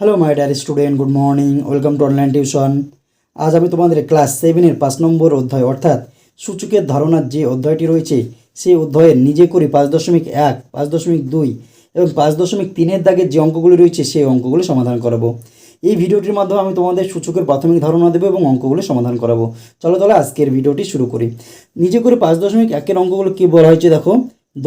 Hello my dear student good morning welcome to online tuition আজ আমি তোমাদের class সেভেনের পাঁচ নম্বর অধ্যায়, অর্থাৎ সূচকের ধারণার যে অধ্যায়টি রয়েছে, সেই অধ্যায়ের নিজে করি পাঁচ দশমিক এক, পাঁচ দশমিক দুই এবং পাঁচ দশমিক তিনের দাগের যে অঙ্কগুলি রয়েছে, সেই অঙ্কগুলি সমাধান করাবো। এই ভিডিওটির মাধ্যমে আমি তোমাদের সূচকের প্রাথমিক ধারণা দেবো এবং অঙ্কগুলো সমাধান করাবো। চলো তাহলে আজকের ভিডিওটি শুরু করি। নিজে করে পাঁচ দশমিক একের অঙ্কগুলো কী বলা হয়েছে দেখো?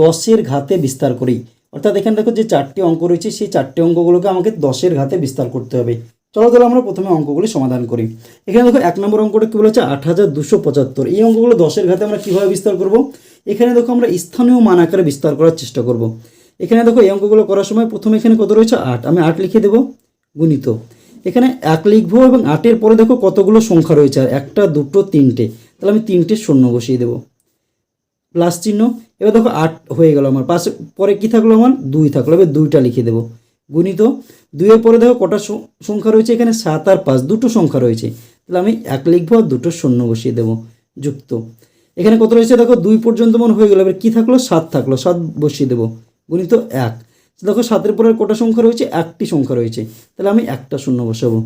দশের ঘাতে বিস্তার করি। অর্থাৎ এখানে দেখো যে চারটি অঙ্ক রয়েছে, সেই চারটি অঙ্কগুলোকে আমাকে দশের ঘাতে বিস্তার করতে হবে। চলো তাহলে আমরা প্রথমে অঙ্কগুলি সমাধান করি। এখানে দেখো এক নম্বর অঙ্কটা কী বলেছে? আট হাজার দুশো পঁচাত্তর। এই অঙ্কগুলো দশের ঘাতে আমরা কীভাবে বিস্তার করব? এখানে দেখো আমরা স্থানীয় মান আকারে বিস্তার করার চেষ্টা করব। এখানে দেখো এই অঙ্কগুলো করার সময় প্রথমে এখানে কত রয়েছে? আট। আমি আট লিখে দেবো। গুণিত। এখানে এক লিখব এবং আটের পরে দেখো কতগুলো সংখ্যা রয়েছে? আর একটা, দুটো, তিনটে। তাহলে আমি তিনটে শূন্য বসিয়ে দেবো। প্লাস চিহ্ন। এবার দেখো আট হয়ে গেল আমার। পাশে পরে কি থাকল আমার? দুই থাকল। এবার দুইটা লিখে দেবো। গুণিত, দুইয়ের পরে দেখো কটা সংখ্যা রয়েছে? এখানে সাত আর পাঁচ, দুটো সংখ্যা রয়েছে। তাহলে আমি এক লিখব আর দুটো শূন্য বসিয়ে দেবো। যুক্ত। এখানে কত রয়েছে? দেখো দুই পর্যন্ত মনে হয়ে গেল। এবার কী থাকল? সাত থাকল। সাত বসিয়ে দেবো। গুণিত এক। দেখো সাতের পরে কটা সংখ্যা রয়েছে? একটি সংখ্যা রয়েছে। তাহলে আমি একটা শূন্য বসাবো।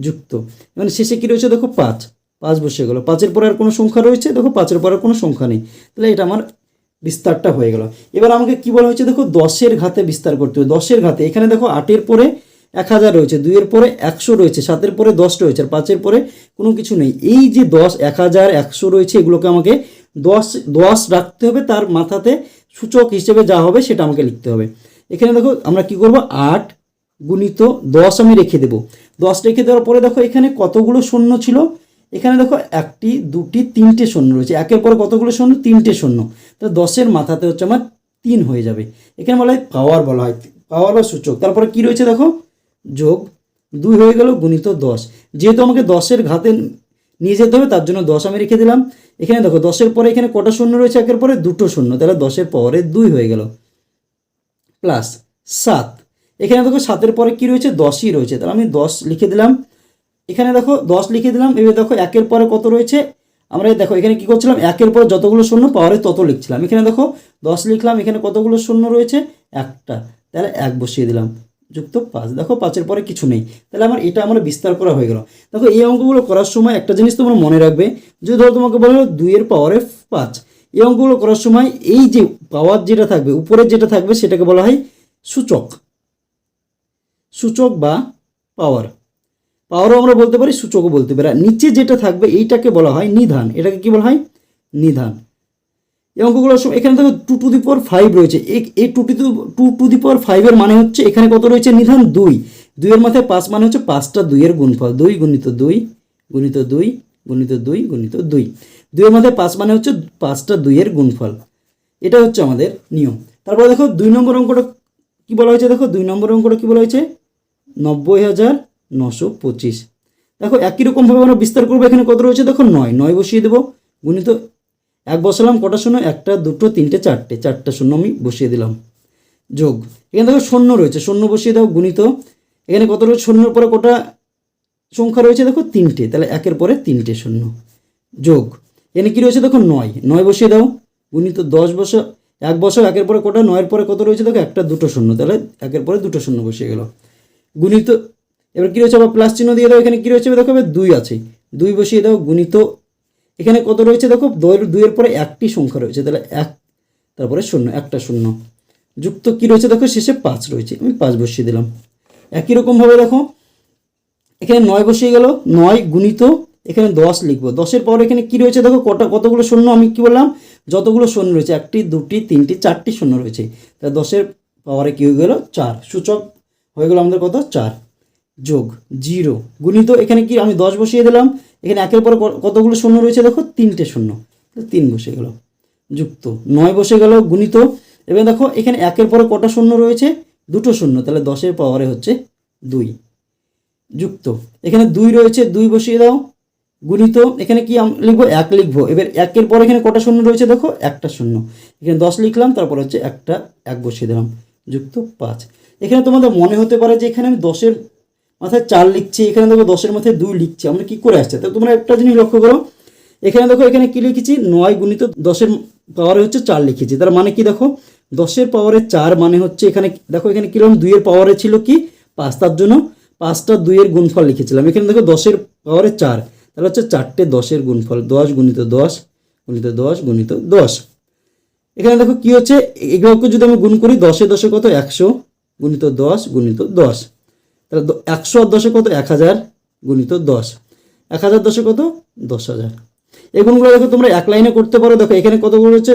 যুক্ত। মানে শেষে কী রয়েছে? দেখো পাঁচ। পাঁচ বসে গেলো। পাঁচের পরে আর কোনো সংখ্যা রয়েছে? দেখো পাঁচের পরে আর কোনো সংখ্যা নেই। তাহলে এটা আমার বিস্তারটা হয়ে গেল। এবার আমাকে কি বলা হয়েছে? দেখো, দশের ঘাতে বিস্তার করতে হবে। দশের ঘাতে, এখানে দেখো, আটের পরে এক হাজার রয়েছে, দুইয়ের পরে একশো রয়েছে, সাতের পরে দশ রয়েছে, আর পাঁচের পরে কোনো কিছু নেই। এই যে দশ, এক হাজার, একশো রয়েছে, এগুলোকে আমাকে দশ দশ রাখতে হবে, তার মাথাতে সূচক হিসেবে যা হবে সেটা আমাকে লিখতে হবে। এখানে দেখো, আমরা কি করব? আট গুণিত দশ আমি রেখে দেবো। দশ রেখে দেওয়ার পরে দেখো, এখানে কতগুলো শূন্য ছিল? এখানে দেখো একটি, দুটি, তিনটে শূন্য রয়েছে। একের পরে কতগুলো শূন্য? তিনটে শূন্য। তো দশের মাথাতে হচ্ছে আমার তিন হয়ে যাবে। এখানে বলা হয় পাওয়ার বলা হয়। পাওয়ার বা সূচক। তারপরে কি রয়েছে দেখো? যোগ দুই হয়ে গেল গুণিত দশ। যেহেতু আমাকে দশের ঘাতে নিয়ে যেতে হবে, তার জন্য দশ আমি রেখে দিলাম। এখানে দেখো, দশের পরে এখানে কটা শূন্য রয়েছে? একের পরে দুটো শূন্য। তাহলে দশের পরে দুই হয়ে গেল। প্লাস সাত। এখানে দেখো সাতের পরে কি রয়েছে? দশই রয়েছে। তাহলে আমি দশ লিখে দিলাম। এখানে দেখো দশ লিখে দিলাম, এবার দেখো একের পরে কত রয়েছে? আমরা দেখো এখানে কি করছিলাম? একের পরে যতগুলো শূন্য, পাওয়ারে তত লিখছিলাম। এখানে দেখো দশ লিখলাম, এখানে কতগুলো শূন্য রয়েছে? একটা। তাহলে এক বসিয়ে দিলাম। যুক্ত পাঁচ। দেখো পাঁচের পরে কিছু নেই। তাহলে আমার এটা আমার বিস্তার করা হয়ে গেল। দেখো এই অঙ্কগুলো করার সময় একটা জিনিস তোমরা মনে রাখবে, যদি ধরো তোমাকে বলা দুইয়ের পাওয়ারে পাঁচ, এই অঙ্কগুলো করার সময় এই যে পাওয়ার যেটা থাকবে উপরে যেটা থাকবে সেটাকে বলা হয় সূচক। সূচক বা পাওয়ার। পাওয়ারও আমরা বলতে পারি, সূচকও বলতে পারি। নিচে যেটা থাকবে, এইটাকে বলা হয় নিধান। এটাকে কি বলা হয়? নিধান। এই অঙ্কগুলোর সময় এখানে দেখো two to the power five রয়েছে। এই two two two to the power ফাইভের মানে হচ্ছে এখানে কত রয়েছে? নিধান দুই। দুইয়ের মাথায় পাঁচ মানে হচ্ছে পাঁচটা দুইয়ের গুণফল। দুই গুণিত দুই গুণিত দুই গুণিত দুই গুণিত দুই। দুইয়ের মাথায় পাঁচ মানে হচ্ছে পাঁচটা দুইয়ের গুণফল। এটা হচ্ছে আমাদের নিয়ম। তারপরে দেখো দুই নম্বর অঙ্কটা কি বলা হয়েছে? দেখো দুই নম্বর অঙ্কটা কি বলা হয়েছে? নব্বই হাজার নশো পঁচিশ। দেখো, একই রকমভাবে আমরা বিস্তার করব। এখানে কত রয়েছে? দেখো, নয়। নয় বসিয়ে দেবো। গুণিত এক বসালাম, কটা শূন্য? একটা, দুটো, তিনটে, চারটে। চারটা শূন্য আমি বসিয়ে দিলাম। যোগ। এখানে দেখো, শূন্য রয়েছে। শূন্য বসিয়ে দাও, গুণিত। এখানে কত রয়েছে? শূন্যর পরে কটা সংখ্যা রয়েছে? দেখো, তিনটে। তাহলে একের পরে তিনটে শূন্য। যোগ। এখানে কী রয়েছে? দেখো, নয়। নয় বসিয়ে দাও। গুণিত দশ বসা, এক বছর একের পরে কটা? নয়ের পরে কত রয়েছে? দেখো, একটা, দুটো শূন্য। তাহলে একের পরে দুটো শূন্য বসিয়ে গেল। গুণিত এবার কী রয়েছে আবার প্লাস চিহ্ন দিয়ে দাও, এখানে কী রয়েছে দেখো এবার দুই আছে। দুই বসিয়ে দাও, গুণিত। এখানে কত রয়েছে দেখো? দুইয়ের দুইয়ের পরে একটি সংখ্যা রয়েছে, তাহলে এক, তারপরে শূন্য, একটা শূন্য। যুক্ত কী রয়েছে দেখো? শেষে পাঁচ রয়েছে, আমি পাঁচ বসিয়ে দিলাম। একই রকমভাবে দেখো, এখানে নয় বসিয়ে গেল, নয় গুণিত, এখানে দশ লিখব। দশের পর এখানে কি রয়েছে দেখো? কটা, কতগুলো শূন্য? আমি কি বললাম? যতগুলো শূন্য রয়েছে, একটি, দুটি, তিনটি, চারটি শূন্য রয়েছে। তা দশের পাওয়ারে কি হয়ে গেল? চার। সূচক হয়ে গেল আমাদের কত? চার। যোগ জিরো। গুণিত, এখানে কি আমি দশ বসিয়ে দিলাম, এখানে একের পর কতগুলো শূন্য রয়েছে দেখো? তিনটে শূন্য। তিন বসে গেল। যুক্ত। নয় বসে গেল, গুণিত। এবার দেখো, এখানে একের পর কটা শূন্য রয়েছে? দুটো শূন্য, তাহলে দশের পাওয়ারে হচ্ছে দুই। যুক্ত। এখানে দুই রয়েছে, দুই বসিয়ে দাও। গুণিত, এখানে কি লিখব? এক লিখব। এবার একের পর এখানে কটা শূন্য রয়েছে দেখো? একটা শূন্য। এখানে দশ লিখলাম, তারপর হচ্ছে একটা, এক বসিয়ে দিলাম। যুক্ত, পাঁচ। এখানে তোমাদের মনে হতে পারে যে এখানে আমি দশের মাথায় চার লিখছি, এখানে দেখো দশের মাথায় দুই লিখছি, আমরা কি করে আসছে? তো তোমরা একটা জিনিস লক্ষ্য করো, এখানে দেখো, এখানে কি লিখেছি? নয় গুণিত দশের পাওয়ারে হচ্ছে চার লিখেছি, তার মানে কি দেখো? দশের পাওয়ারে চার মানে হচ্ছে এখানে, দেখো এখানে কীরকম দুইয়ের পাওয়ারে ছিল কি? পাঁচ, তার জন্য পাঁচটা দুইয়ের গুণফল লিখেছিলাম, এখানে দেখো দশের পাওয়ারে চার, তাহলে হচ্ছে চারটে দশের গুণফল, দশ গুণিত দশ গুণিত দশ গুণিত দশ। এখানে দেখো কি হচ্ছে? এগুলোকে যদি আমি গুণ করি দশে দশে কত? একশো, গুণিত দশ গুণিত দশ। তাহলে একশো আর দশে কত? এক হাজার গুণিত দশ। এক হাজার দশে কত? দশ হাজার। এই গুণগুলো দেখো তোমরা এক লাইনে করতে পারো। দেখো, এখানে কতগুলো রয়েছে?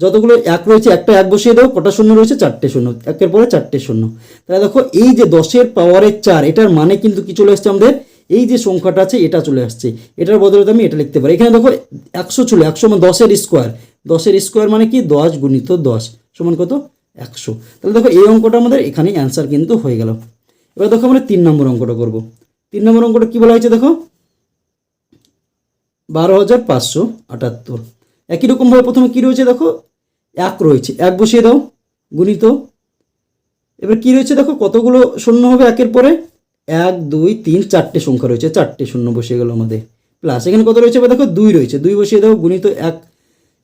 যতগুলো এক রয়েছে, একটা এক বসিয়ে দাও। কটা শূন্য রয়েছে? চারটে শূন্য। একের পরে চারটে শূন্য। তাহলে দেখো, এই যে দশের পাওয়ারের চার, এটার মানে কিন্তু কি চলে আসছে আমাদের? এই যে সংখ্যাটা আছে, এটা চলে আসছে। এটার বদলে আমি এটা লিখতে পারি। এখানে দেখো, একশো ছিল একশো মানে দশের স্কোয়ার দশের স্কোয়ার মানে কি? দশ গুণিত দশ সমান কত? একশো। তাহলে দেখো, এই অঙ্কটা আমাদের এখানেই অ্যান্সার কিন্তু হয়ে গেল। এবার দেখো আমরা তিন নম্বর অঙ্কটা করব। তিন নম্বর অঙ্কটা কি বলা হয়েছে দেখো? বারো হাজার পাঁচশো আটাত্তর। একই রকমভাবে প্রথমে কী রয়েছে দেখো? এক রয়েছে। এক বসিয়ে দাও, গুণিত। এবার কী রয়েছে দেখো? কতগুলো শূন্য হবে একের পরে? এক, দুই, তিন, চারটে সংখ্যা রয়েছে। চারটে শূন্য বসিয়ে গেল আমাদের। প্লাস এখানে কত রয়েছে? এবার দেখো, দুই রয়েছে। দুই বসিয়ে দাও, গুণিত এক।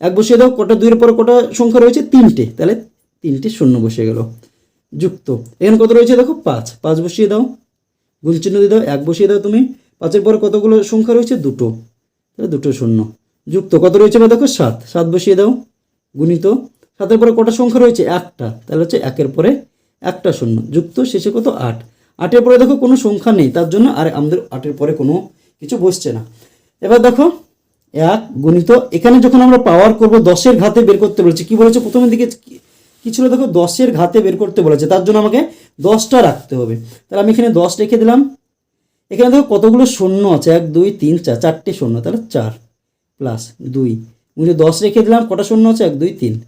এক বসিয়ে দাও, কটা দুইয়ের পরে কটা সংখ্যা রয়েছে? তিনটে। তাহলে তিনটে শূন্য বসে গেল। যুক্ত। এখানে কত রয়েছে দেখো? পাঁচ। পাঁচ বসিয়ে দাও। গুণ চিহ্ন দিয়ে দাও। এক বসিয়ে দাও তুমি। পাঁচের পরে কতগুলো সংখ্যা রয়েছে? দুটো। তাহলে দুটো শূন্য। যুক্ত। কত রয়েছে বা দেখো? সাত। সাত বসিয়ে দাও। গুণিত। সাতের পরে কটা সংখ্যা রয়েছে? একটা। তাহলে হচ্ছে একের পরে একটা শূন্য। যুক্ত। শেষে কত? আট। আটের পরে দেখো কোনো সংখ্যা নেই। তার জন্য আর আমাদের আটের পরে কোনো কিছু বসছে না। এবার দেখো, এক গুণিত। এখানে যখন আমরা পাওয়ার করব, দশের ঘাতে বের করতে বলেছে। কি বলেছে? প্রথমের দিকে কি- ছিল? দেখো, দশের ঘাতে বের করতে বলেছে। তার জন্য আমাকে দশটা রাখতে হবে। তাহলে আমি এখানে দশ রেখে দিলাম। এখানে দেখো কতগুলো শূন্য আছে? এক, দুই, তিন, চার, চারটে শূন্য। তাহলে চার প্লাস দুই। গুণিত দশ রেখে দিলাম। কটা শূন্য আছে? এক, দুই, তিন।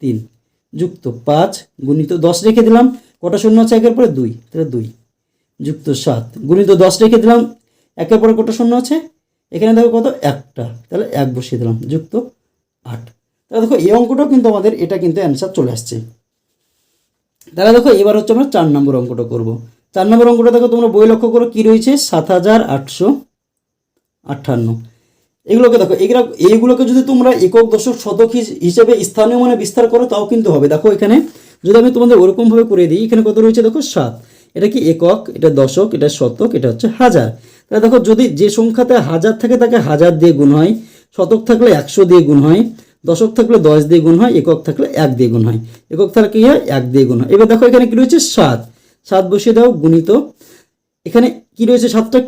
তিন যুক্ত পাঁচ গুণিত দশ রেখে দিলাম। কটা শূন্য আছে? একের পরে দুই। তাহলে দুই যুক্ত সাত গুণিত দশ রেখে দিলাম। একের পরে কটা শূন্য আছে? এখানে দেখো কত? একটা। তাহলে এক বসিয়ে দিলাম। যুক্ত আট। তাহলে দেখো, এই অঙ্কটাও কিন্তু আমাদের, এটা কিন্তু অ্যান্সার চলে আসছে। তাহলে দেখো, এবার হচ্ছে আমরা চার নম্বর অঙ্কটা করব। চার নম্বর অঙ্কটা দেখো, তোমরা বই লক্ষ্য করো, কী রয়েছে? সাত হাজার আটশো আটান্ন এগুলোকে দেখো, এগুলো, এইগুলোকে যদি তোমরা একক, দশক, শতক হিস- হিসেবে স্থানীয় মানে বিস্তার করো, তাও কিন্তু হবে। দেখো এখানে, যদি আমি তোমাদের ওরকমভাবে করে দিই, এখানে কত রয়েছে? দেখো, সাত। এটা কি একক? এটা দশক, এটা শতক, এটা হচ্ছে হাজার। তাহলে দেখো, যদি যে সংখ্যাতে হাজার থাকে, তাকে হাজার দিয়ে গুণ হয়। শতক থাকলে একশো দিয়ে গুণ হয়। দশক থাকলে দশ দিয়ে গুণ হয়, একক থাকলে এক দিয়ে গুণ হয়। একক থাকলে কি হয়? এক দিয়ে গুণ হয়। এবার দেখো এখানে কি রয়েছে? সাত। সাত বসিয়ে দাও, গুণিত। এখানে কি রয়েছে? সাতটা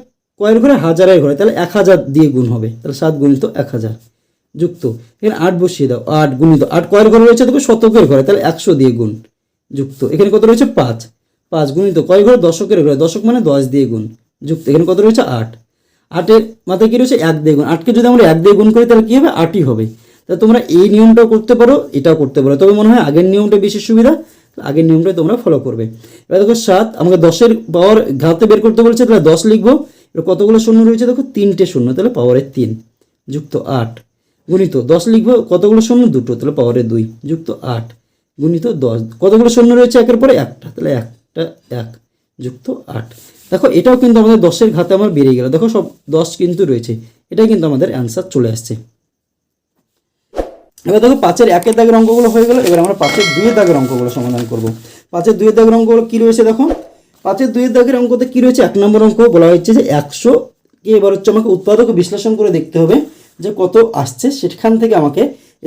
কয়ের ঘরে? হাজারের ঘরে। তাহলে এক হাজার দিয়ে গুণ হবে। তাহলে সাত গুণিত এক হাজার। যুক্ত। এখানে আট বসিয়ে দাও। আট গুণিত আট কয়ের ঘরে রয়েছে? দেখো শতকের ঘরে। তাহলে একশো দিয়ে গুণ। যুক্ত। এখানে কত রয়েছে? পাঁচ। পাঁচ গুণিত কয় ঘরে? দশকের ঘরে। দশক মানে দশ দিয়ে গুণ। যুক্ত। এখানে কত রয়েছে? আট। আটের মাথায় কী রয়েছে? এক দিয়ে গুণ। আটকে যদি আমরা এক দিয়ে গুণ করি, তাহলে কী হবে? আটই হবে। তাহলে তোমরা এই নিয়মটাও করতে পারো, এটাও করতে পারো। তবে মনে হয় আগের নিয়মটা বেশি সুবিধা, আগের নিয়মটাই তোমরা ফলো করবে। এবার দেখো সাত, আমাকে দশের পাওয়ার ঘাতে বের করতে বলেছে, তাহলে দশ লিখব। এবার কতগুলো শূন্য রয়েছে দেখো, তিনটে শূন্য, তাহলে পাওয়ারের তিন, যুক্ত আট। গুণিত, দশ লিখব, কতগুলো শূন্য? দুটো, তাহলে পাওয়ারের দুই, যুক্ত আট। গুণিত দশ, কতগুলো শূন্য রয়েছে একের পরে? একটা, তাহলে একটা, এক, যুক্ত আট। দেখো, এটাও কিন্তু আমাদের দশের ঘাতে আমার বেরিয়ে গেল। দেখো সব দশ কিন্তু রয়েছে, এটাই কিন্তু আমাদের অ্যান্সার চলে আসছে। এবার দেখো পাঁচের একের দাগের অঙ্কগুলো হয়ে গেল, এবার আমরা পাঁচের দুইয়ের দাগের অঙ্কগুলো সমাধান করব। পাঁচের দুইয়ের দাগের অঙ্কগুলো কী রয়েছে দেখো? পাঁচের দুইয়ের দাগের অঙ্কতে কী রয়েছে? এক নম্বর অঙ্ক বলা হচ্ছে যে একশো এবার হচ্ছে আমাকে উৎপাদক বিশ্লেষণ করে দেখতে হবে যে কত আসছে, সেখান থেকে আমাকে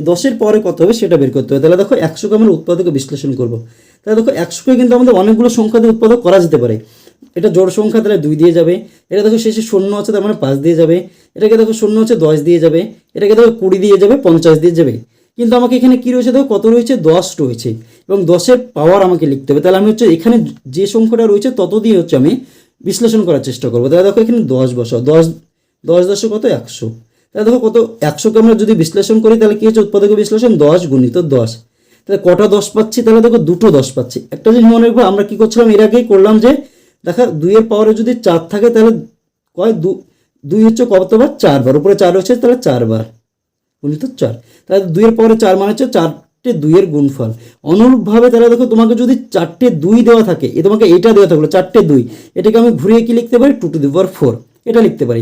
দশের পরে কত হবে সেটা বের করতে হবে। তাহলে দেখো একশোকে আমরা উৎপাদকে বিশ্লেষণ করব। তাহলে দেখো একশোকে কিন্তু আমাদের অনেকগুলো সংখ্যা দিয়ে উৎপাদক করা যেতে পারে। এটা জোড় সংখ্যা তাহলে দুই দিয়ে যাবে। এটা দেখো শেষে শূন্য আছে, তার মানে পাঁচ দিয়ে যাবে। এটাকে দেখো শূন্য হচ্ছে দশ দিয়ে যাবে। এটাকে দেখো কুড়ি দিয়ে যাবে, পঞ্চাশ দিয়ে যাবে। কিন্তু আমাকে এখানে কি রয়েছে দেখো? কত রয়েছে? দশ রয়েছে। এবং দশের পাওয়ার আমাকে লিখতে হবে। তাহলে আমি হচ্ছে এখানে যে সংখ্যাটা রয়েছে, তত দিয়ে হচ্ছে আমি বিশ্লেষণ করার চেষ্টা করব। তাহলে দেখো এখানে দশ বসাও। দশ দশ দশে কত? একশো। তাহলে দেখো কত? একশোকে আমরা যদি বিশ্লেষণ করি, তাহলে কি হচ্ছে? উৎপাদক বিশ্লেষণ দশ গুণিত দশ। তাহলে কটা দশ পাচ্ছি? তাহলে দেখো দুটো দশ পাচ্ছি। একটা জিনিস মনে রাখব আমরা কি করছিলাম? এর আগেই করলাম যে দেখা দুইয়ের পাওয়ারে যদি চার থাকে, তাহলে কয়? দু, দুই হচ্ছে কতবার চারবার। উপরে চার হচ্ছে তাহলে চারবার। গুণিত চার। তাহলে দুইয়ের পাওয়ারে চার মানে হচ্ছে চারটে দুইয়ের গুণফল। অনুরূপভাবে তাহলে দেখো, তোমাকে যদি চারটে দুই দেওয়া থাকে, এ তোমাকে এটা দেওয়া থাকল, চারটে দুই। এটাকে আমি ঘুরিয়ে কি লিখতে পারি? Two to the power four এটা লিখতে পারি।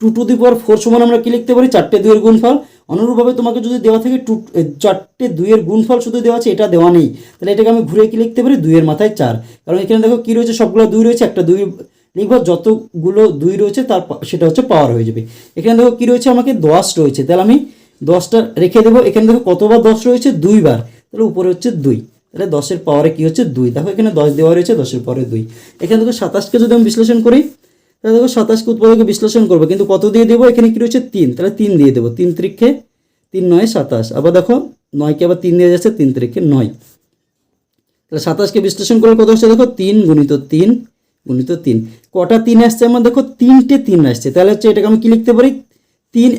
Two to the power four সমান আমরা কি লিখতে পারি? চারটে দুইয়ের গুণফল। অনুরূপভাবে তোমাকে যদি দেওয়া থাকে টু চারটে দুইয়ের গুণফল শুধু দেওয়া আছে, এটা দেওয়া নেই। তাহলে এটাকে আমি ঘুরে কি লিখতে পারি? দুইয়ের মাথায় চার। কারণ এখানে দেখো কি রয়েছে? সবগুলো দুই রয়েছে, একটা দুই লিখব, যতগুলো দুই রয়েছে, তার সেটা হচ্ছে পাওয়ার হয়ে যাবে। এখানে দেখো কী রয়েছে? আমাকে দশ রয়েছে। তাহলে আমি দশটা রেখে দেবো। এখানে দেখো কতবার দশ রয়েছে? দুইবার। তাহলে উপরে হচ্ছে দুই। তাহলে দশের পাওয়ারে কী হচ্ছে? দুই। দেখো এখানে দশ দেওয়া রয়েছে, দশের পরে দুই। এখানে দেখো সাতাশকে যদি আমি বিশ্লেষণ করি তাহলে দেখো সাতাশকে উৎপাদকে বিশ্লেষণ করব, কিন্তু কত দিয়ে দেবো? এখানে কী রয়েছে? তিন। তাহলে তিন দিয়ে দেবো। তিন তারিখে তিন নয়, সাতাশ। আবার দেখো, নয়কে আবার তিন দিয়ে যাচ্ছে, তিন তারিখে নয়। তাহলে সাতাশকে বিশ্লেষণ করলে কত হচ্ছে? দেখো, তিন গুণিত তিন গুণিত তিন। কটা তিন আসছে? আমার দেখো, তিনটে তিন আসছে। তাহলে হচ্ছে এটাকে আমি কি লিখতে পারি? তিন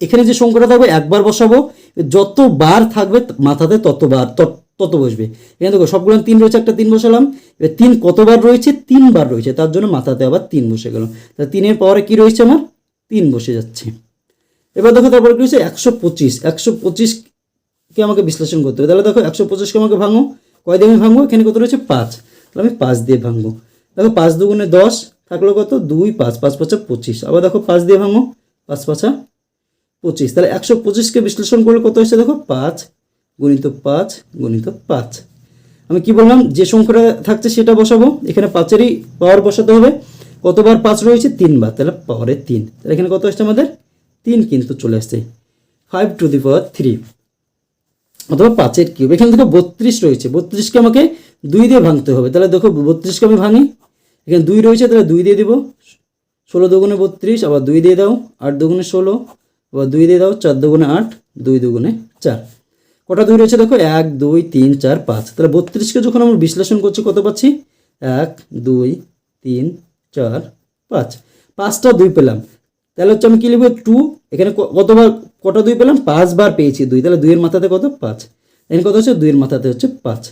এখানে যে সংখ্যাটা থাকবে, একবার বসাবো যতবার থাকবে মাথাতে ততবার তত- বসবে। এখানে দেখো, সবগুলো তিন রয়েছে, একটা তিন বসালাম। এবার তিন কতবার রয়েছে? তিনবার রয়েছে, তার জন্য মাথাতে আবার তিন বসে গেল। তাহলে তিনের পরে কি রয়েছে আমার? তিন বসে যাচ্ছে। এবার দেখো, তারপরে কি রয়েছে? একশো পঁচিশ। একশো পঁচিশকে আমাকে বিশ্লেষণ করতে হবে? তাহলে দেখো, একশো পঁচিশকে আমাকে ভাঙো। কয় দিয়ে আমি ভাঙবো? এখানে কত রয়েছে? পাঁচ। তাহলে আমি পাঁচ দিয়ে ভাঙবো। দেখো, পাঁচ দুগুণে দশ থাকল কত? দুই, পাঁচ পাঁচ পাঁচা পঁচিশ। আবার দেখো, পাঁচ দিয়ে ভাঙো। পাঁচ পাঁচা পঁচিশ। তাহলে একশো পঁচিশকে বিশ্লেষণ করলে কত হচ্ছে দেখো? পাঁচ গুণিত পাঁচ গুণিত পাঁচ। আমি কি বললাম? যে সংখ্যাটা থাকছে সেটা বসাবো। এখানে পাঁচেরই পাওয়ার বসাতে হবে। কতবার পাঁচ রয়েছে? তিনবার। তাহলে পাওয়ারে তিন। তাহলে এখানে কত আসছে আমাদের? তিন কিন্তু চলে আসছে। Five to the power three অথবা পাঁচের কিউব এখানে দেখো বত্রিশ রয়েছে। বত্রিশকে আমাকে দুই দিয়ে ভাঙতে হবে। তাহলে দেখো বত্রিশকে আমি ভাঙি। এখানে দুই রয়েছে, তাহলে দুই দিয়ে দেবো। ষোলো দুগুণে বত্রিশ, আবার দুই দিয়ে দাও। আট দুগুণে ষোলো। আবার দুই দিয়ে দাও চার দুগুণে আট, দুই দুগুণে চার। কটা দুই রয়েছে দেখো? এক, দুই, তিন, চার, পাঁচ। তাহলে বত্রিশকে যখন আমরা বিশ্লেষণ করছি, কত পাচ্ছি? এক, দুই, তিন, চার, পাঁচ। পাঁচটা দুই পেলাম। তাহলে হচ্ছে আমি কী লিখব? টু। এখানে কতবার, কটা দুই পেলাম? পাঁচবার পেয়েছি দুই। তাহলে দুইয়ের মাথাতে কত? পাঁচ। এখানে কত হচ্ছে? দুইয়ের মাথাতে হচ্ছে পাঁচ।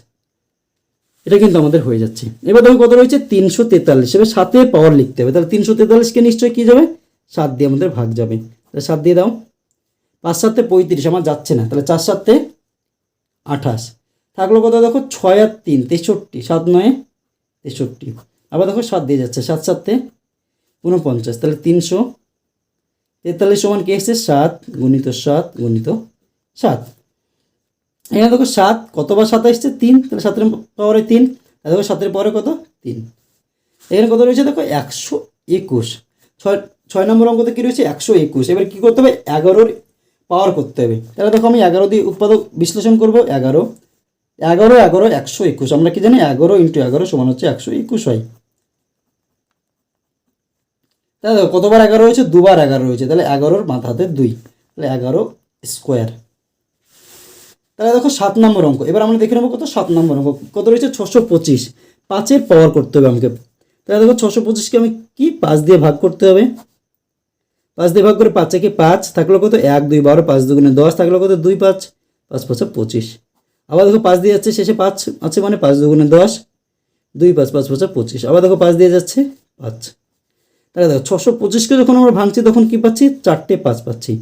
এটা কিন্তু আমাদের হয়ে যাচ্ছে। এবার দেখো কত রয়েছে? তিনশো তেতাল্লিশ। এবার সাতে পাওয়ার লিখতে হবে। তাহলে তিনশো তেতাল্লিশকে নিশ্চয়ই কী যাবে? সাত দিয়ে আমাদের ভাগ যাবে। সাত দিয়ে দাও। পাঁচ সাতে পঁয়ত্রিশ, আমার যাচ্ছে না। তাহলে চার সাতে আঠাশ। থাকল কত? দেখো ছয় আর তিন, তেষট্টি। সাত নয়, তেষট্টি। আবার দেখো সাত দিয়ে যাচ্ছে, সাত সাতে ঊনপঞ্চাশ। তাহলে তিনশো। তেতাল্লিশ সমান কি এসছে? সাত গুণিত সাত গুণিত সাত। এখানে দেখো সাত, কতবার সাত এসছে? তিন। তাহলে সাতের পাওয়ারে তিন। আর দেখো সাতের পরে কত? তিন। এখানে কত রয়েছে? দেখো একশো একুশ। ছয় ছয় নম্বর অঙ্কতে কী রয়েছে? একশো একুশ। এবার কী করতে হবে? এগারোর পাওয়ার করতে হবে। তাহলে দেখো আমি এগারো দিয়ে উৎপাদক বিশ্লেষণ করব। এগারো এগারো এগারো, একশো একুশ। আমরা কি জানি? এগারো ইন্টু এগারো সমান হচ্ছে একশো একুশ হয়। তাহলে দেখো, কতবার এগারো রয়েছে দুবার এগারো রয়েছে তাহলে এগারোর মাথাতে দুই। তাহলে এগারো স্কোয়ার। তাহলে দেখো সাত নম্বর অঙ্ক। এবার আমরা দেখে নেব কত? সাত নম্বর অঙ্ক। কত রয়েছে? ছশো পঁচিশ। পাঁচের পাওয়ার করতে হবে আমাকে। তাহলে দেখো, ছশো পঁচিশকে আমি কি পাঁচ দিয়ে ভাগ করতে হবে? পাঁচ দিয়ে ভাগ করে পাঁচ কি পাঁচ, থাকল কত? এক, দুই, বারো, পাঁচ দুগুণে দশ, থাকল কত? দুই, পাঁচ পাঁচ পাঁচে পঁচিশ। আবার দেখো পাঁচ দিয়ে যাচ্ছে, শেষে পাঁচ আছে মানে পাঁচ দুগুণে দশ, দুই, পাঁচ পাঁচ, পাঁচে পঁচিশ। আবার দেখো পাঁচ দিয়ে যাচ্ছে, পাঁচ। তাহলে দেখো ছশো পঁচিশকে যখন আমরা ভাঙছি, তখন কী পাচ্ছি? চারটে পাঁচ পাচ্ছি।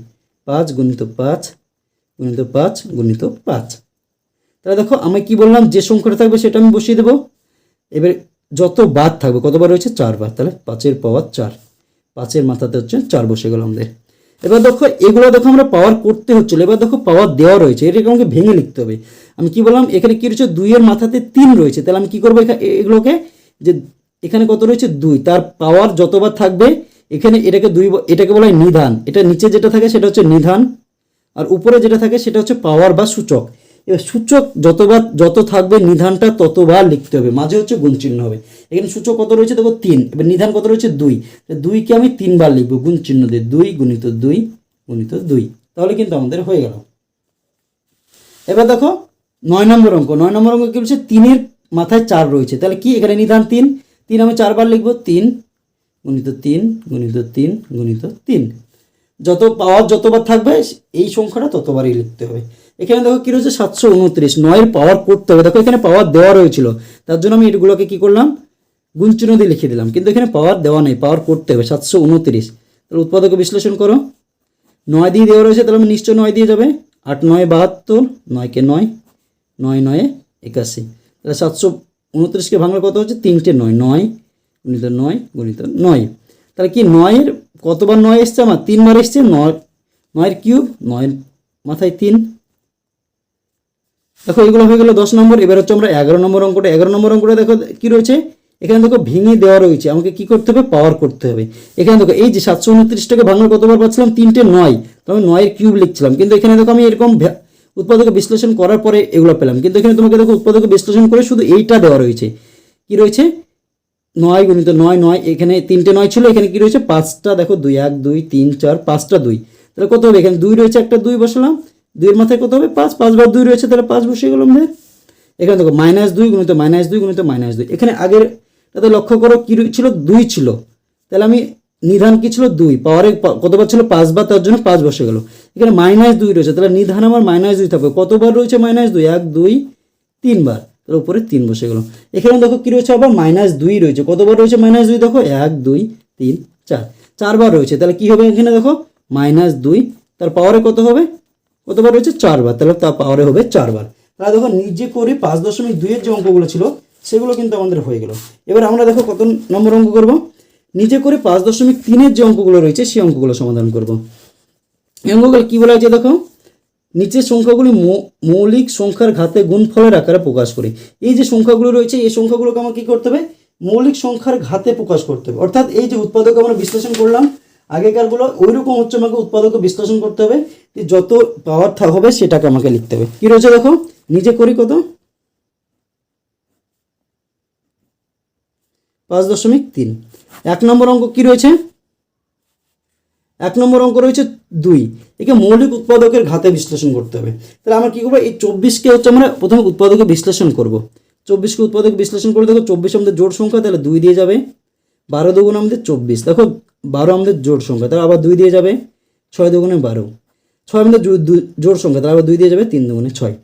পাঁচ গুণিত পাঁচ গুণিত পাঁচ গুণিত পাঁচ। তাহলে দেখো আমি কি বললাম? যে সংখ্যাটা থাকবে সেটা আমি বসিয়ে দেবো। এবার যত বাদ থাকবে, কতবার রয়েছে চারবার। তাহলে পাঁচের পাওয়ার চার। পাঁচের মাথাতে হচ্ছে চার বসে গেল আমাদের এবার দেখো, এগুলো দেখো আমরা পাওয়ার করতে হচ্ছিল, এবার দেখো পাওয়ার দেওয়া রয়েছে, এটাকে আমাকে ভেঙে লিখতে হবে। আমি কি বললাম, এখানে কি রয়েছে, দুইয়ের মাথাতে তিন রয়েছে, তাহলে আমি কি করব এগুলোকে? যে এখানে কত রয়েছে? দুই, তার পাওয়ার যতবার থাকবে, এখানে এটাকে দুই এটাকে বলা হয় নিধান। এটা নিচে যেটা থাকে সেটা হচ্ছে নিধান, আর উপরে যেটা থাকে সেটা হচ্ছে পাওয়ার বা সূচক। এবার সূচক যতবার, যত থাকবে নিধানটা ততবার লিখতে হবে। মাঝে হচ্ছে গুণ চিহ্ন হবে। এখানে সূচক কত রয়েছে? দেখো তিন। এবার নিধান কত রয়েছে? দুই। দুইকে আমি তিনবার লিখব। গুণ চিহ্ন দিয়ে দুই গুণিত দুই গুণিত দুই। তাহলে কিন্তু আমাদের হয়ে গেল। এবার দেখো, নয় নম্বর অঙ্ক। নয় নম্বর অঙ্ক কি বলছে? তিনের মাথায় চার রয়েছে। তাহলে কি এখানে নিধান তিন? তিন আমি চারবার লিখব। তিন গুণিত তিন গুণিত তিন গুণিত তিন। যত পাওয়ার যতবার থাকবে, এই সংখ্যাটা ততবারই লিখতে হবে। এখানে দেখো কী রয়েছে? সাতশো উনত্রিশ। নয়ের পাওয়ার করতে হবে। দেখো এখানে পাওয়ার দেওয়া রয়েছিল। তার জন্য আমি এগুলোকে কী করলাম? গুণচিহ্ন দিয়ে লিখে দিলাম। কিন্তু এখানে পাওয়ার দেওয়া নেই। পাওয়ার করতে হবে। সাতশো উনত্রিশ। তাহলে উৎপাদকে বিশ্লেষণ করো। নয় দিয়ে দেওয়া রয়েছে, তাহলে আমি নিশ্চয় নয় দিয়ে যাবে। আট নয় বাহাত্তর, নয়কে নয় নয় নয়ে একাশি। তাহলে সাতশো উনত্রিশকে ভাঙলে কত হচ্ছে? তিনটে নয়। নয় গুণিত নয় গুণিত নয়। তাহলে কি নয়ের কতবার নয় এসছে আমার? তিনবার এসছে নয়, নয়ের কিউব, নয়ের মাথায় তিন। দেখো, এগুলো হয়ে গেলো দশ নম্বর। এবার হচ্ছে আমরা এগারো নম্বর অঙ্কটা। এগারো নম্বর অঙ্কটা দেখো, কি রয়েছে? এখানে দেখো, ভেঙে দেওয়া রয়েছে। আমাকে কি করতে হবে? পাওয়ার করতে হবে। এখানে দেখো, এই যে সাতশো উনত্রিশটাকে ভাঙার কতবার পাচ্ছিলাম? তিনটে নয়। তো আমি নয়ের কিউব লিখছিলাম। কিন্তু এখানে দেখো, আমি এরকম উৎপাদক বিশ্লেষণ করার পরে এগুলো পেলাম। কিন্তু এখানে তোমাকে দেখো, উৎপাদক বিশ্লেষণ করে শুধু এইটা দেওয়া রয়েছে। কি রয়েছে? নয় গুণিত নয় নয়, এখানে তিনটে নয় ছিল। এখানে কি রয়েছে? পাঁচটা, দেখো, দুই, এক, দুই, তিন, চার, পাঁচটা, দুই। তাহলে কত হবে? এখানে দুই রয়েছে, একটা দুই বসালাম। দুইয়ের মাথায় কত হবে? পাঁচ পাঁচবার দুই রয়েছে, তাহলে পাঁচ বসিয়ে গেলাম আমাদের এখানে দেখো মাইনাস দুই গুণিত মাইনাস দুই গুণিত মাইনাস দুই। এখানে আগের তাতে লক্ষ্য করো কি ছিল? দুই ছিল। তাহলে আমি নিধান কি ছিল? দুই। পাওয়ারে কতবার ছিল? পাঁচবার তার জন্য পাঁচ বসে গেল। এখানে মাইনাস দুই রয়েছে, তাহলে নিধান আমার মাইনাস দুই থাকবে। কতবার রয়েছে মাইনাস দুই? এক, দুই তিনবার তার উপরে তিন বসে গেল। এখানে দেখো কি রয়েছে? আবার মাইনাস দুই রয়েছে। কতবার রয়েছে মাইনাস দুই? দেখো, এক, দুই, তিন, চার। চারবার রয়েছে। তাহলে কী হবে এখানে দেখো? মাইনাস দুই। তার পাওয়ারে কত হবে? কতবার রয়েছে চারবার। তাহলে তা পাওয়ারে হবে চারবার। তাহলে দেখো, নিজে করে পাঁচ দশমিক দুইয়ের যে অঙ্কগুলো ছিল, সেগুলো কিন্তু আমাদের হয়ে গেল। এবার আমরা দেখো কত নম্বর অঙ্ক করব। নিজে করে পাঁচ দশমিক তিনের যে অঙ্কগুলো রয়েছে, সেই অঙ্কগুলো সমাধান করব। এই অঙ্কগুলো কী বলা হয়েছে দেখো? নিচের সংখ্যাগুলি মৌলিক সংখ্যার ঘাতে গুণফলের আকারে প্রকাশ করে। এই যে সংখ্যাগুলো রয়েছে, এই সংখ্যাগুলোকে আমাকে কী করতে হবে? মৌলিক সংখ্যার ঘাতে প্রকাশ করতে হবে। অর্থাৎ এই যে উৎপাদক আমরা বিশ্লেষণ করলাম আগেকারগুলো ওই রকম হচ্ছে আমাকে উৎপাদক বিশ্লেষণ করতে হবে যে যত পাওয়ার হবে সেটাকে আমাকে লিখতে হবে। কী রয়েছে দেখো? নিজে করি কত? পাঁচ দশমিক তিন। এক নম্বর অঙ্ক কী রয়েছে? এক নম্বর অঙ্ক রয়েছে দুই। একে মৌলিক উৎপাদকের ঘাতে বিশ্লেষণ করতে হবে। তাহলে আমরা কী করব? এই চব্বিশকে হচ্ছে আমরা প্রথমে উৎপাদকে বিশ্লেষণ করব। চব্বিশকে উৎপাদক বিশ্লেষণ করে দেখো চব্বিশ আমাদের জোড় সংখ্যা, তাহলে দুই দিয়ে যাবে। বারো দুগুণ আমাদের চব্বিশ। দেখো, বারো আমাদের জোড় সংখ্যা, তাহলে আবার দুই দিয়ে যাবে ছয় দুগুণে বারো। ছয় আমাদের জো- দু- জোড় সংখ্যা, তাহলে আবার দুই দিয়ে যাবে তিন দুগুণে ছয়।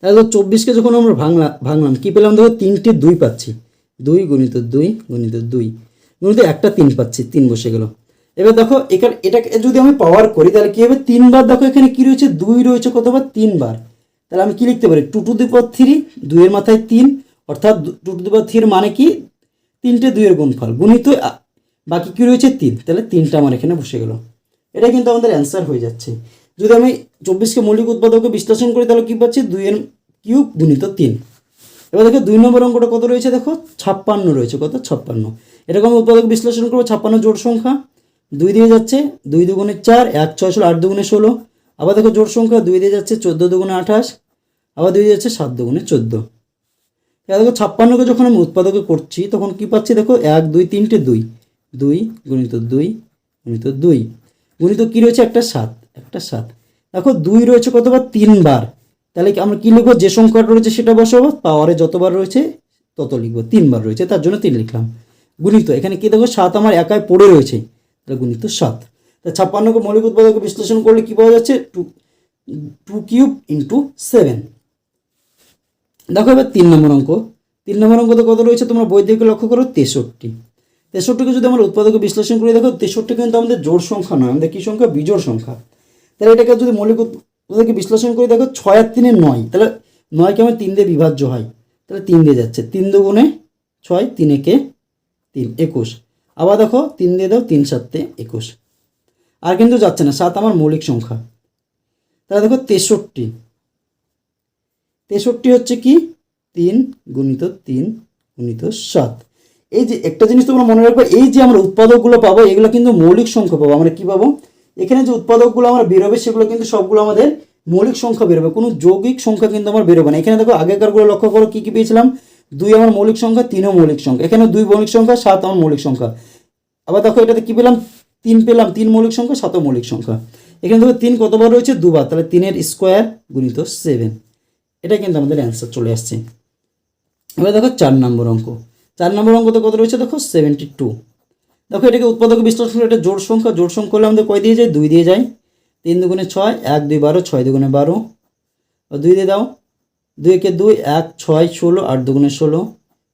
তাহলে দেখো চব্বিশকে যখন আমরা ভাঙলা ভাঙলাম, কী পেলাম দেখো তিনটি দুই পাচ্ছি। দুই গুণিত দুই গুণিত দুই। গুণিত একটা তিন পাচ্ছি, তিন বসে গেল। এবার দেখো, এখানে এটাকে যদি আমি পাওয়ার করি, তাহলে কী হবে? তিনবার দেখো এখানে কী রয়েছে? দুই রয়েছে কতবার? তিনবার। তাহলে আমি কি লিখতে পারি? টু টু দি থ্রি দুইয়ের মাথায় তিন, অর্থাৎ টু টু দি থ্রির মানে কি? তিনটে দুইয়ের গুণফল। গুণিত বাকি কী রয়েছে? তিন। তাহলে তিনটা আমার এখানে বসে গেল। এটা কিন্তু আমাদের অ্যান্সার হয়ে যাচ্ছে। যদি আমি চব্বিশকে মৌলিক উৎপাদককে বিশ্লেষণ করি, তাহলে কী পাচ্ছি? দুইয়ের কিউব গুণিত তিন। এবার দেখো, দুই নম্বর অঙ্কটা কত রয়েছে? দেখো, ছাপ্পান্ন রয়েছে। কত? ছাপ্পান্ন। এরকম উৎপাদক বিশ্লেষণ করব, ছাপ্পান্ন জোড় সংখ্যা। দুই দিয়ে যাচ্ছে, দুই দুগুণে চার, এক, ছয়, ষোলো, আট দুগুণে ষোলো। আবার দেখো, জোড় সংখ্যা দুই দিয়ে যাচ্ছে, চোদ্দ দুগুণে আঠাশ। আবার দুই দিয়ে যাচ্ছে, সাত দুগুণে চোদ্দ। এবার দেখো ছাপ্পান্নকে যখন আমি উৎপাদকে করছি, তখন কি পাচ্ছি দেখো? এক, দুই, তিনটে, দুই। দুই গুণিত দুই গুণিত দুই। গুণিত কী রয়েছে? একটা সাত একটা সাত। দেখো, দুই রয়েছে কতবার তিনবার। তাহলে আমরা কী লিখব? যে সংখ্যাটা রয়েছে সেটা বসাবো? পাওয়ারে যতবার রয়েছে, তত লিখব। তিনবার রয়েছে, তার জন্য তিন লিখলাম। গুণিত, এখানে কি দেখো? সাত আমার একায় পড়ে রয়েছে। তাহলে গুণিত সাত। তা ছাপ্পান্নকে মৌলিক উৎপাদকে বিশ্লেষণ করলে কি পাওয়া যাচ্ছে? Two two cube into seven. দেখো এবার তিন নম্বর অঙ্ক। তিন নম্বর অঙ্কতে কত রয়েছে? তোমরা বই লক্ষ্য করো, তেষট্টি। তেষট্টিকে যদি আমরা উৎপাদকে বিশ্লেষণ করি, দেখো তেষট্টি কিন্তু আমাদের জোড় সংখ্যা নয়, আমাদের কী সংখ্যা? বিজোড় সংখ্যা। তাহলে এটাকে যদি মৌলিক উৎপাদকে বিশ্লেষণ করি, দেখো ছয় আর তিনে নয়। তাহলে নয় আমার তিন দিয়ে বিভাজ্য হয়। তাহলে তিন দিয়ে যাচ্ছে। তিন দুগুণে ছয়, তিন একে তিন, একুশ। আবার দেখো তিন দিয়ে দাও, তিন সাতে একুশ। আর কিন্তু যাচ্ছে না, সাত আমার মৌলিক সংখ্যা। তাহলে দেখো তেষট্টি। তেষট্টি হচ্ছে কি? তিন গুণিত তিন গুণিত সাত। এই যে একটা জিনিস তোমরা মনে রাখবে, এই যে আমরা উৎপাদকগুলো পাবো, এগুলো কিন্তু মৌলিক সংখ্যা পাবো। আমরা কি পাবো? এখানে যে উৎপাদকগুলো আমরা বেরোবে, সেগুলো কিন্তু সবগুলো আমাদের মৌলিক সংখ্যা বেরোবে। কোনো যৌগিক সংখ্যা কিন্তু আমার বেরোবে না। এখানে দেখো, আগেকারগুলো লক্ষ্য করো, কী কী পেয়েছিলাম? দুই আমার মৌলিক সংখ্যা, তিনও মৌলিক সংখ্যা। এখানে দুই মৌলিক সংখ্যা, সাত আমার মৌলিক সংখ্যা। আবার দেখো, এটাতে কী পেলাম? তিন পেলাম। তিন মৌলিক সংখ্যা, সাতও মৌলিক সংখ্যা। এখানে দেখো, তিন কতবার রয়েছে? দুবার। তাহলে তিনের স্কোয়ার গুণিত সেভেন এটা কিন্তু আমাদের অ্যান্সার চলে আসছে। এবার দেখো চার নম্বর অঙ্ক। চার নম্বর অঙ্কতে কত রয়েছে? দেখো সেভেন্টি টু দেখো এটাকে উৎপাদক বিশ্লেষণ করে এটা জোড় সংখ্যা জোড় সংখ্যা হলে আমাদের কয় দিয়ে যায়? দুই দিয়ে যায়। তিন দুগুণে ছয়, এক, দুই, বারো, ছয় দুগুণে বারো। দুই দিয়ে দাও। দুই একে দুই, এক, ছয়, ষোলো, আট দুগুণে ষোলো।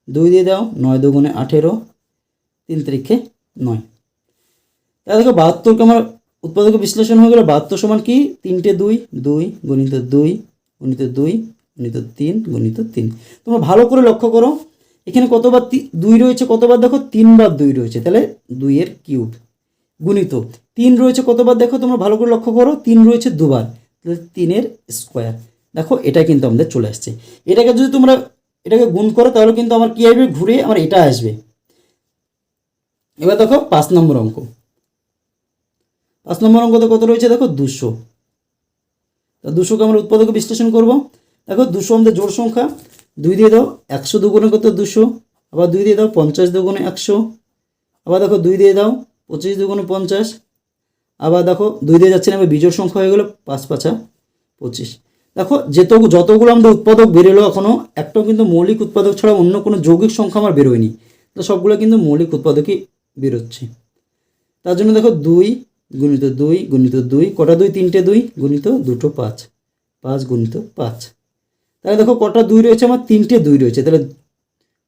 দুই দিয়ে দাও, নয় দুগুণে আঠেরো। তিন তারিখে নয়। তাহলে দেখো বাহাত্তরকে আমার উৎপাদক বিশ্লেষণ হয়ে গেল। বাহাত্তর সমান কি? তিনটে দুই দুই গণিত দুই। গণিত দুই, গণিত তিন গণিত তিন। তোমরা ভালো করে লক্ষ্য করো, এখানে কতবার দুই রয়েছে, কতবার দেখো? তিনবার দুই রয়েছে, তাহলে দুইয়ের কিউব। গুণিত, তিন রয়েছে, কতবার দেখো? তোমরা ভালো করে লক্ষ্য করো, তিন রয়েছে দুবার, তাহলে তিনের স্কোয়ার। দেখো, এটা কিন্তু আমাদের চলে আসছে। এটাকে যদি তোমরা, এটাকে গুণ করো, তাহলে কিন্তু আমার কী আসবে? ঘুরে আমার এটা আসবে। এবার দেখো, পাঁচ নম্বর অঙ্ক। পাঁচ নম্বর অঙ্কতে কত রয়েছে? দেখো, দুশো। তা দুশোকে আমরা উৎপাদকে বিশ্লেষণ করব। দেখো, দুশো আমাদের জোড় সংখ্যা, দুই দিয়ে দাও একশো দুগুণে কত দুশো, আবার দুই দিয়ে দাও পঞ্চাশ দুগুণে একশো, আবার দেখো দুই দিয়ে দাও পঁচিশ দুগুণে পঞ্চাশ, আবার দেখো দুই দিয়ে যাচ্ছে না বিজোড় সংখ্যা হয়ে গেলো পাঁচ পাঁচা পঁচিশ। দেখো যেত যতগুলো আমাদের উৎপাদক বেরোলো এখনও একটাও কিন্তু মৌলিক উৎপাদক ছাড়া অন্য কোনো যৌগিক সংখ্যা আমার বেরোয়নি। তো সবগুলো কিন্তু মৌলিক উৎপাদকই বেরোচ্ছে। তার জন্য দেখো দুই গুণিত দুই গুণিত দুই, কটা দুই? তিনটে দুই, গুণিত দুটো পাঁচ। পাঁচ গুণিত পাঁচ। তাহলে দেখো কটা দুই রয়েছে? আমার তিনটে দুই রয়েছে। তাহলে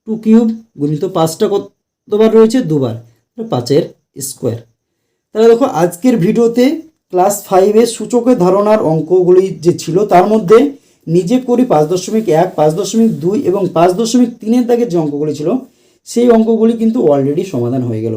টু কিউব গুণিত পাঁচটা কতবার রয়েছে? দুবার। পাঁচের স্কোয়ার তাহলে দেখো আজকের ভিডিওতে ক্লাস ফাইভের সূচকের ধারণার অঙ্কগুলি যে ছিল, তার মধ্যে নিজে করি পাঁচ দশমিক এক, পাঁচ দশমিক দুই এবং পাঁচ দশমিক তিনের দাগের যে অঙ্কগুলি ছিল, সেই অঙ্কগুলি কিন্তু অলরেডি সমাধান হয়ে গেল।